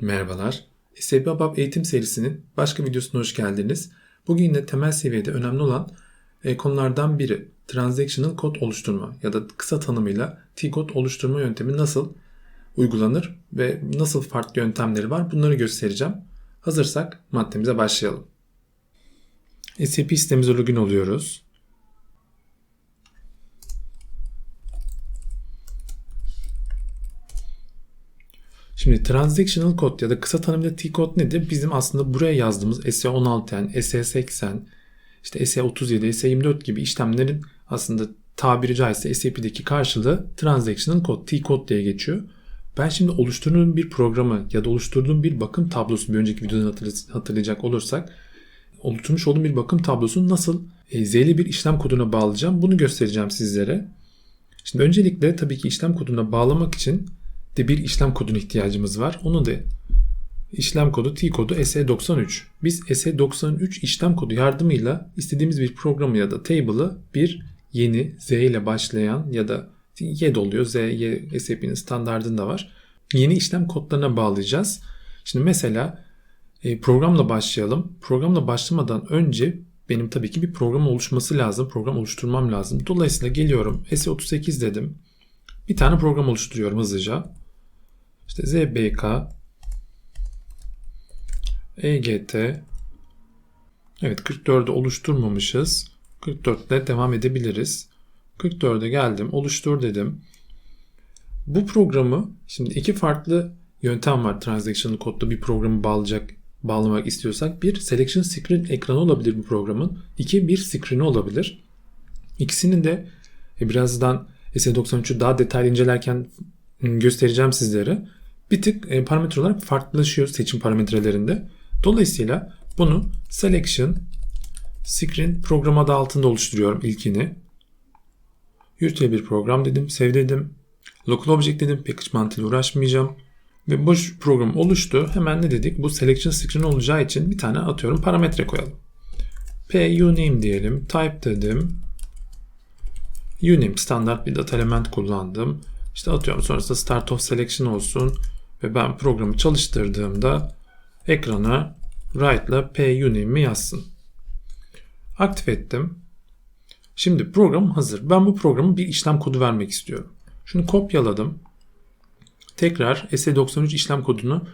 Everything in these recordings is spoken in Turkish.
Merhabalar. SAP ABAP eğitim serisinin başka videosuna hoş geldiniz. Bugün yine temel seviyede önemli olan e, konulardan biri Transactional Code oluşturma ya da kısa tanımıyla T-Code oluşturma yöntemi nasıl uygulanır ve nasıl farklı yöntemleri var bunları göstereceğim. Hazırsak maddemize başlayalım. SAP sistemimize login oluyoruz. Şimdi transactional code ya da kısa tanımıyla T-code nedir? Bizim aslında buraya yazdığımız SE16 yani SE80, işte SE37, SE24 gibi işlemlerin aslında tabiri caizse SAP'deki karşılığı transactional code, T-code diye geçiyor. Ben şimdi oluşturduğum bir programı ya da oluşturduğum bir bakım tablosu bir önceki videodan hatırlayacak olursak oluşturmuş olduğum bir bakım tablosunu nasıl e, z'li bir işlem koduna bağlayacağım bunu göstereceğim sizlere. Şimdi öncelikle tabii ki işlem koduna bağlamak için de bir işlem koduna ihtiyacımız var. Onu da işlem kodu T kodu SE93. Biz SE93 işlem kodu yardımıyla istediğimiz bir programı ya da table'ı bir yeni Z ile başlayan ya da Y de oluyor. Z, Y SAP'nin standartında var. Yeni işlem kodlarına bağlayacağız. Şimdi mesela e, programla başlayalım. Programla başlamadan önce benim tabii ki bir program oluşması lazım. Program oluşturmam lazım. Dolayısıyla geliyorum SE38 dedim. Bir tane program oluşturuyorum hızlıca. İşte ZBK EGT Evet 44'ü oluşturmamışız. 44 ile devam edebiliriz. 44'e geldim. Oluştur dedim. Bu programı şimdi iki farklı yöntem var Transactional kodda bir programı bağlayacak bağlamak istiyorsak. Bir selection screen ekranı olabilir bu programın. İki bir screen'i olabilir. İkisinin de e, birazdan S93'ü daha detaylı incelerken göstereceğim sizlere bir tık e, parametre olarak farklılaşıyor seçim parametrelerinde. Dolayısıyla bunu selection screen program adı altında oluşturuyorum ilkini. Yürütüle bir program dedim, sev dedim. Local object dedim, package mantığıyla uğraşmayacağım. Ve bu program oluştu. Hemen ne dedik? Bu selection screen olacağı için bir tane atıyorum parametre koyalım. P uname diyelim. Type dedim. Uname standart bir data element kullandım. İşte atıyorum sonrasında start of selection olsun. Ve ben programı çalıştırdığımda ekrana write ile p uname'i yazsın. Aktif ettim. Şimdi program hazır. Ben bu programı bir işlem kodu vermek istiyorum. Şunu kopyaladım. Tekrar SE93 işlem kodunu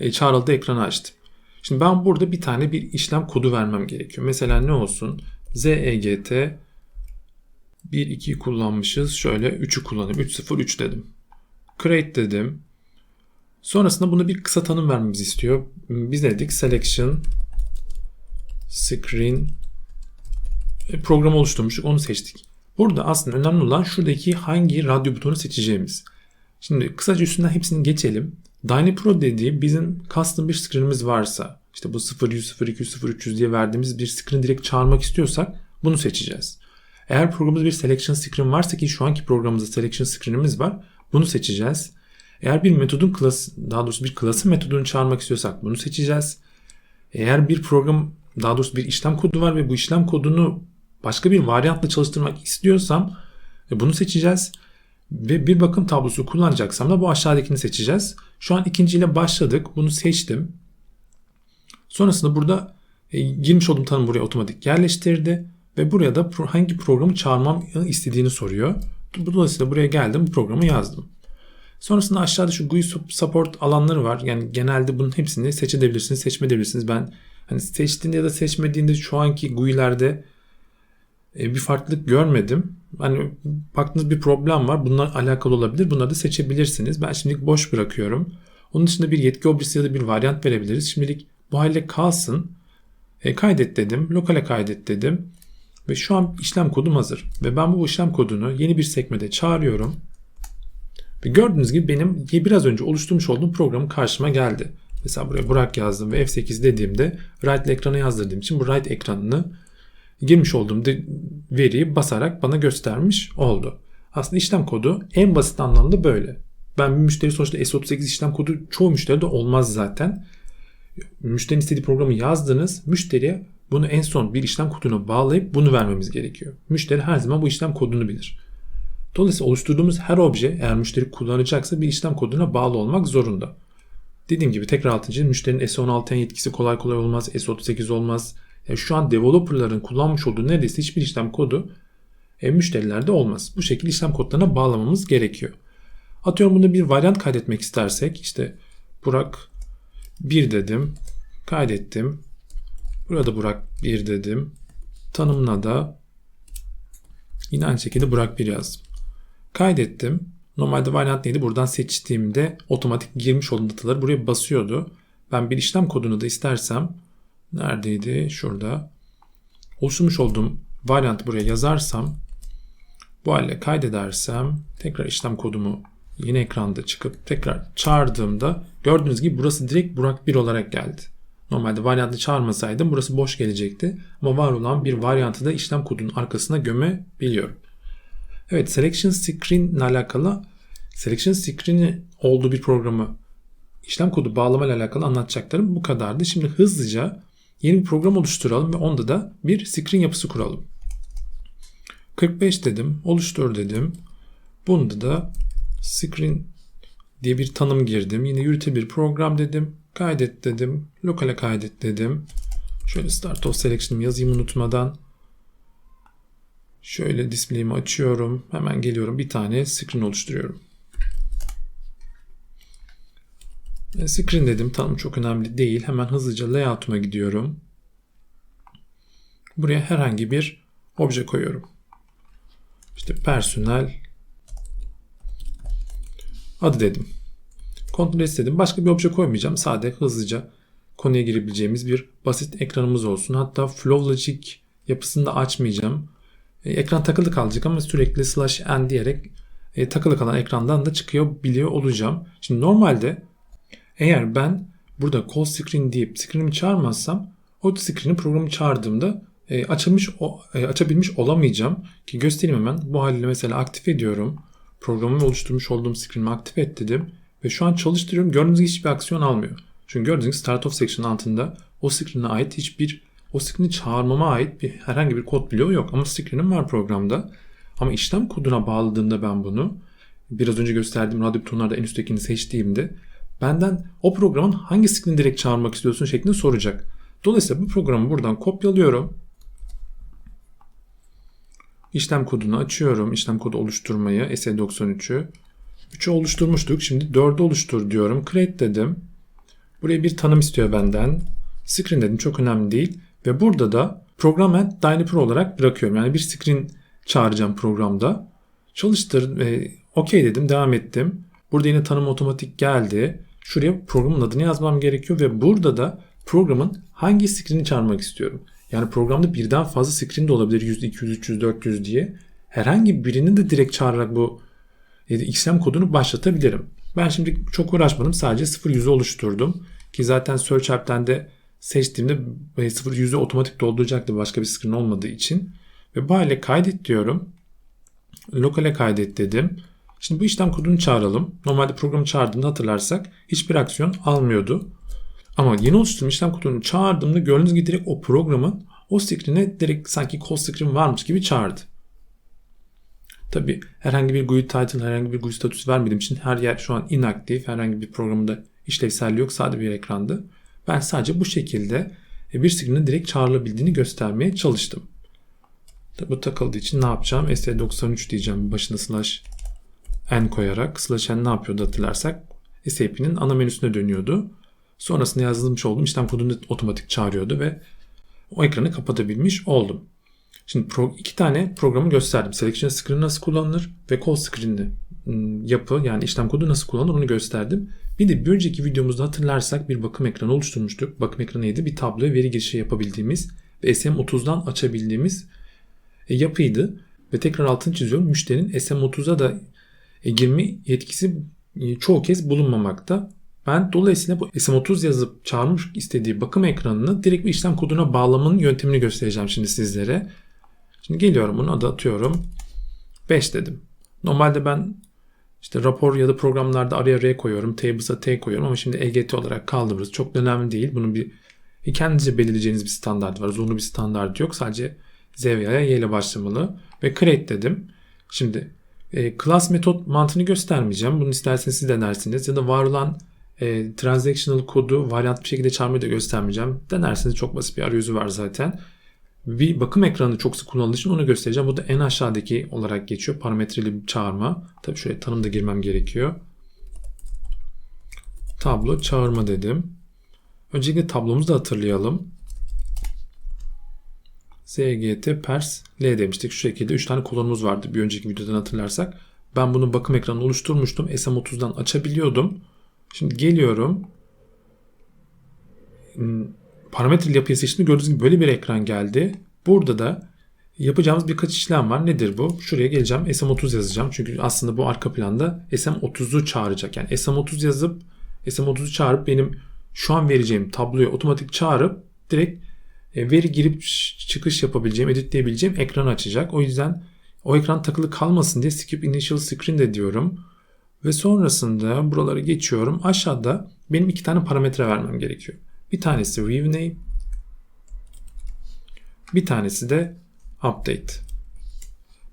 e, çağrıldı ekrana açtım. Şimdi ben burada bir tane bir işlem kodu vermem gerekiyor. Mesela ne olsun? ZEGT 1 2 kullanmışız. Şöyle 3'ü kullanayım. 303 dedim. Create dedim. Sonrasında bunu bir kısa tanım vermemizi istiyor. Biz ne dedik? Selection Screen e, program oluşturmuştuk. Onu seçtik. Burada aslında önemli olan şuradaki hangi radyo butonu seçeceğimiz. Şimdi kısaca üstünden hepsini geçelim. Dynapro dediği bizim custom bir screen'imiz varsa işte bu 0100, 0200, 0300 diye verdiğimiz bir screen direkt çağırmak istiyorsak bunu seçeceğiz. Eğer programımızda bir selection screen varsa ki şu anki programımızda selection screen'imiz var bunu seçeceğiz. Eğer bir metodun klası, daha doğrusu bir klasın metodunu çağırmak istiyorsak bunu seçeceğiz. Eğer bir program, daha doğrusu bir işlem kodu var ve bu işlem kodunu başka bir varyantla çalıştırmak istiyorsam e, bunu seçeceğiz. Ve bir bakım tablosu kullanacaksam da bu aşağıdakini seçeceğiz. Şu an ikinciyle başladık. Bunu seçtim. Sonrasında burada e, girmiş olduğum tanım buraya otomatik yerleştirdi. Ve buraya da hangi programı çağırmam istediğini soruyor. Dolayısıyla buraya geldim programı yazdım. Sonrasında aşağıda şu GUI support alanları var. Yani genelde bunun hepsini seçebilirsiniz, seçmeyebilirsiniz. Ben hani seçtiğinde ya da seçmediğinde şu anki GUI'lerde e, bir farklılık görmedim. Hani baktığınız bir problem var. Bunlar alakalı olabilir. Bunları da seçebilirsiniz. Ben şimdilik boş bırakıyorum. Onun dışında bir yetki objesi ya da bir varyant verebiliriz. Şimdilik bu halde kalsın. E, kaydet dedim. Lokale kaydet dedim. Ve şu an işlem kodum hazır. Ve ben bu işlem kodunu yeni bir sekmede çağırıyorum. Ve gördüğünüz gibi benim biraz önce oluşturmuş olduğum programım karşıma geldi. Mesela buraya Burak yazdım ve F8 dediğimde write ekrana yazdırdığım için bu write ekranını girmiş olduğum veriyi basarak bana göstermiş oldu. Aslında işlem kodu en basit anlamda böyle. Ben bir müşteri sonuçta S38 işlem kodu çoğu müşteride olmaz zaten. Müşterinin istediği programı yazdınız. Müşteriye bunu en son bir işlem koduna bağlayıp bunu vermemiz gerekiyor. Müşteri her zaman bu işlem kodunu bilir. Dolayısıyla oluşturduğumuz her obje eğer müşteri kullanacaksa bir işlem koduna bağlı olmak zorunda. Dediğim gibi tekrar çizeyim. Müşterinin S16'ya yetkisi kolay kolay olmaz. S38 olmaz. Yani şu an developerların kullanmış olduğu neredeyse hiçbir işlem kodu e, müşterilerde olmaz. Bu şekilde işlem kodlarına bağlamamız gerekiyor. Atıyorum bunda bir varyant kaydetmek istersek işte Burak 1 dedim. Kaydettim. Burada Burak 1 dedim. Tanımına da yine aynı şekilde Burak 1 yazdım. Kaydettim. Normalde variant neydi? Buradan seçtiğimde otomatik girmiş olan dataları buraya basıyordu. Ben bir işlem kodunu da istersem neredeydi? Şurada. Oluşturmuş olduğum variant buraya yazarsam bu halde kaydedersem tekrar işlem kodumu yine ekranda çıkıp tekrar çağırdığımda gördüğünüz gibi burası direkt Burak 1 olarak geldi. Normalde varyantı çağırmasaydım burası boş gelecekti. Ama var olan bir varyantı da işlem kodunun arkasına gömebiliyorum. Evet selection screen ile alakalı selection screen'i olduğu bir programı işlem kodu bağlama ile alakalı anlatacaklarım bu kadardı. Şimdi hızlıca yeni bir program oluşturalım ve onda da bir screen yapısı kuralım. 45 dedim, oluştur dedim. Bunda da screen diye bir tanım girdim. Yine yürüte bir program dedim. Kaydet dedim. Lokale kaydet dedim. Şöyle start of selection'ımı yazayım unutmadan. Şöyle display'imi açıyorum. Hemen geliyorum. Bir tane screen oluşturuyorum. E, screen dedim. Tanım çok önemli değil. Hemen hızlıca layout'uma gidiyorum. Buraya herhangi bir obje koyuyorum. İşte personel adı dedim. Kontrol istedim. Başka bir obje koymayacağım. Sade hızlıca konuya girebileceğimiz bir basit ekranımız olsun. Hatta FlowLogic yapısını da açmayacağım. E, ekran takılı kalacak ama sürekli slash n diyerek e, takılı kalan ekrandan da çıkıyor biliyor olacağım. Şimdi normalde eğer ben burada call screen deyip screen'imi çağırmazsam o screen'i programı çağırdığımda e, açılmış o, e, açabilmiş olamayacağım ki göstereyim hemen. Bu haliyle mesela aktif ediyorum. Programımı oluşturmuş olduğum screen'imi aktif et dedim ve şu an çalıştırıyorum. Gördüğünüz gibi hiçbir aksiyon almıyor. Çünkü gördüğünüz start of section altında o screen'e ait hiçbir o screen'i çağırmama ait bir herhangi bir kod bloğu yok. Ama screen'im var programda. Ama işlem koduna bağladığımda ben bunu biraz önce gösterdiğim radyo butonlarda en üsttekini seçtiğimde benden o programın hangi screen'i direkt çağırmak istiyorsun şeklinde soracak. Dolayısıyla bu programı buradan kopyalıyorum. İşlem kodunu açıyorum. İşlem kodu oluşturmayı SE93'ü. 3'ü oluşturmuştuk. Şimdi 4'ü oluştur diyorum. Create dedim. Buraya bir tanım istiyor benden. Screen dedim çok önemli değil. Ve burada da program and Dynapro olarak bırakıyorum. Yani bir screen çağıracağım programda. Çalıştır ve OK dedim devam ettim. Burada yine tanım otomatik geldi. Şuraya programın adını yazmam gerekiyor ve burada da programın hangi screen'i çağırmak istiyorum. Yani programda birden fazla screen de olabilir 100, 200, 300, 400 diye. Herhangi birini de direkt çağırarak bu işlem kodunu başlatabilirim. Ben şimdi çok uğraşmadım. Sadece 0 yüzü oluşturdum. Ki zaten Search App'ten de seçtiğimde 0 yüzü otomatik dolduracaktı başka bir screen olmadığı için. Ve bu hale kaydet diyorum. Lokale kaydet dedim. Şimdi bu işlem kodunu çağıralım. Normalde programı çağırdığında hatırlarsak hiçbir aksiyon almıyordu. Ama yeni oluşturduğum işlem kodunu çağırdığımda gördüğünüz gibi direkt o programın o screen'e direkt sanki call screen varmış gibi çağırdı. Tabi herhangi bir GUI title, herhangi bir GUI statüsü vermediğim için her yer şu an inaktif. Herhangi bir programında işlevselliği yok. Sade bir ekrandı. Ben sadece bu şekilde bir screen'e direkt çağrılabildiğini göstermeye çalıştım. Bu takıldığı için ne yapacağım? S93 diyeceğim başına slash n koyarak. Slash n ne yapıyordu hatırlarsak? SAP'nin ana menüsüne dönüyordu. Sonrasında yazılmış olduğum işlem kodunu otomatik çağırıyordu ve o ekranı kapatabilmiş oldum. Şimdi iki tane programı gösterdim. Selection screen nasıl kullanılır ve call screen'i yapı yani işlem kodu nasıl kullanılır onu gösterdim. Bir de bir önceki videomuzda hatırlarsak bir bakım ekranı oluşturmuştuk. Bakım ekranı neydi? Bir tabloya veri girişi yapabildiğimiz ve SM30'dan açabildiğimiz e, yapıydı. Ve tekrar altını çiziyorum. Müşterinin SM30'a da e, girme yetkisi e, çoğu kez bulunmamakta. Ben dolayısıyla bu SM30 yazıp çağırmış istediği bakım ekranını direkt bir işlem koduna bağlamanın yöntemini göstereceğim şimdi sizlere. Şimdi geliyorum bunu adı atıyorum. 5 dedim. Normalde ben işte rapor ya da programlarda araya R koyuyorum. Tables'a T koyuyorum ama şimdi EGT olarak kaldı burası. Çok önemli değil. Bunun bir kendinizce belirleyeceğiniz bir standart var. Zorunlu bir standart yok. Sadece Z veya Y ile başlamalı. Ve create dedim. Şimdi e, class metot mantığını göstermeyeceğim. Bunu isterseniz siz denersiniz. Ya da var olan E, transactional kodu varyant bir şekilde çağırmayı da göstermeyeceğim. Denerseniz çok basit bir arayüzü var zaten. Bir bakım ekranı çok sık kullanıldığı için onu göstereceğim. Bu da en aşağıdaki olarak geçiyor. Parametreli bir çağırma. Tabii şöyle tanım da girmem gerekiyor. Tablo çağırma dedim. Öncelikle tablomuzu da hatırlayalım. ZGT pers L demiştik. Şu şekilde 3 tane kolonumuz vardı bir önceki videodan hatırlarsak. Ben bunu bakım ekranı oluşturmuştum. SM30'dan açabiliyordum. Şimdi geliyorum. Parametreli yapıyı seçtiğimde gördüğünüz gibi böyle bir ekran geldi. Burada da yapacağımız birkaç işlem var. Nedir bu? Şuraya geleceğim. SM30 yazacağım. Çünkü aslında bu arka planda SM30'u çağıracak. Yani SM30 yazıp SM30'u çağırıp benim şu an vereceğim tabloyu otomatik çağırıp direkt e, veri girip çıkış yapabileceğim, editleyebileceğim ekranı açacak. O yüzden o ekran takılı kalmasın diye skip initial screen de diyorum. Ve sonrasında buraları geçiyorum. Aşağıda benim iki tane parametre vermem gerekiyor. Bir tanesi view name. Bir tanesi de update.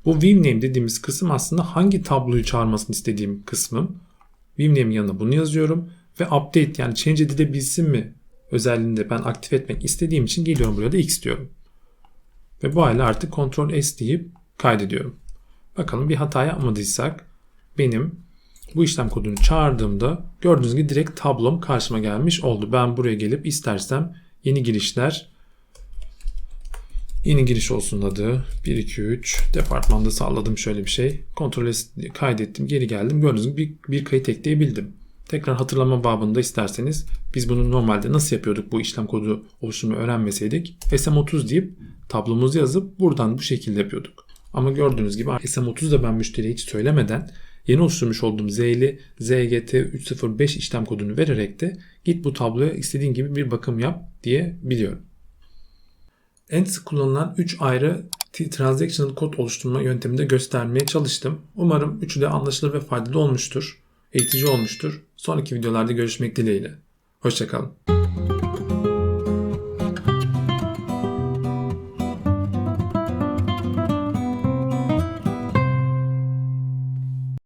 Bu view name dediğimiz kısım aslında hangi tabloyu çağırmasını istediğim kısmım. View name'in yanına bunu yazıyorum. Ve update yani change edilebilsin mi özelliğinde ben aktif etmek istediğim için geliyorum buraya da x diyorum. Ve bu hale artık Ctrl S deyip kaydediyorum. Bakalım bir hata yapmadıysak benim bu işlem kodunu çağırdığımda gördüğünüz gibi direkt tablom karşıma gelmiş oldu. Ben buraya gelip istersem yeni girişler yeni giriş olsun adı 1 2 3 departmanda sağladım şöyle bir şey. S kaydettim geri geldim. Gördüğünüz gibi bir, bir kayıt ekleyebildim. Tekrar hatırlama babında isterseniz biz bunu normalde nasıl yapıyorduk bu işlem kodu oluşturmayı öğrenmeseydik SM30 deyip tablomuzu yazıp buradan bu şekilde yapıyorduk. Ama gördüğünüz gibi SM30 da ben müşteriye hiç söylemeden yeni oluşturmuş olduğum Z'li ZGT305 işlem kodunu vererek de git bu tabloya istediğin gibi bir bakım yap diye biliyorum. En sık kullanılan 3 ayrı transactional kod oluşturma yönteminde göstermeye çalıştım. Umarım üçü de anlaşılır ve faydalı olmuştur eğitici olmuştur. Sonraki videolarda görüşmek dileğiyle. Hoşçakalın.